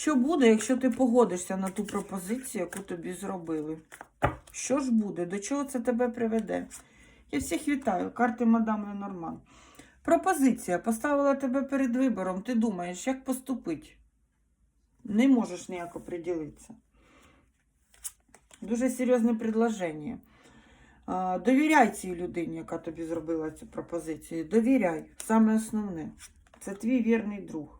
Що буде, якщо ти погодишся на ту пропозицію, яку тобі зробили? Що ж буде? До чого це тебе приведе? Я всіх вітаю. Карти мадам Ленорман. Пропозиція поставила тебе перед вибором. Ти думаєш, як поступити? Не можеш ніяк оприділитися. Дуже серйозне предложення. Довіряй цій людині, яка тобі зробила цю пропозицію. Довіряй. Саме основне. Це твій вірний друг.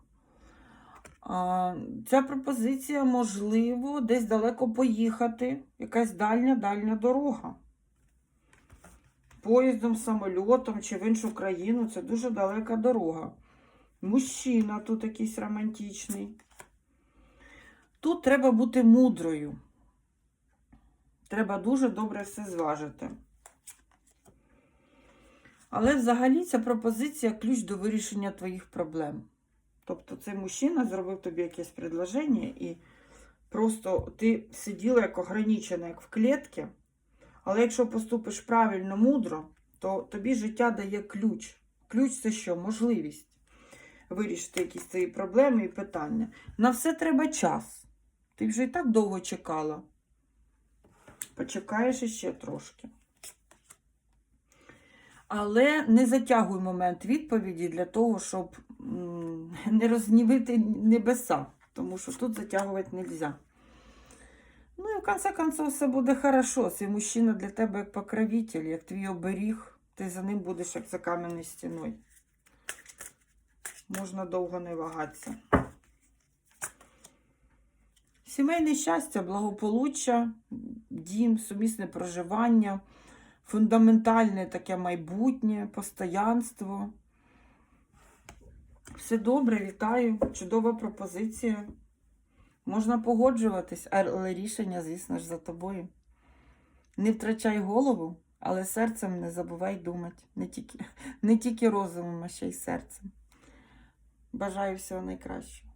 Ця пропозиція, можливо, десь далеко поїхати. Якась дальня-дальня дорога. Поїздом, самольотом чи в іншу країну це дуже далека дорога. Мужчина тут якийсь романтичний. Тут треба бути мудрою. Треба дуже добре все зважити. Але взагалі ця пропозиція ключ до вирішення твоїх проблем. Тобто цей мужчина зробив тобі якесь предложення, і просто ти сиділа як ограничена, як в клітці. Але якщо поступиш правильно, мудро, то тобі життя дає ключ. Ключ це що? Можливість вирішити якісь свої проблеми і питання. На все треба час. Ти вже і так довго чекала. Почекаєш іще трошки. Але не затягуй момент відповіді для того, щоб не рознівити небеса, тому що тут затягувати не можна. Ну і в конце концов все буде хорошо. Цей мужчина для тебе як покровитель, як твій оберіг, ти за ним будеш як за кам'яною стіною. Можна довго не вагатися. Сімейне щастя, благополуччя, дім, сумісне проживання, фундаментальне таке майбутнє, постоянство. Все добре, вітаю. Чудова пропозиція. Можна погоджуватись, але рішення, звісно ж, за тобою. Не втрачай голову, але серцем не забувай думати. Не тільки, не тільки розумом, а ще й серцем. Бажаю всього найкращого.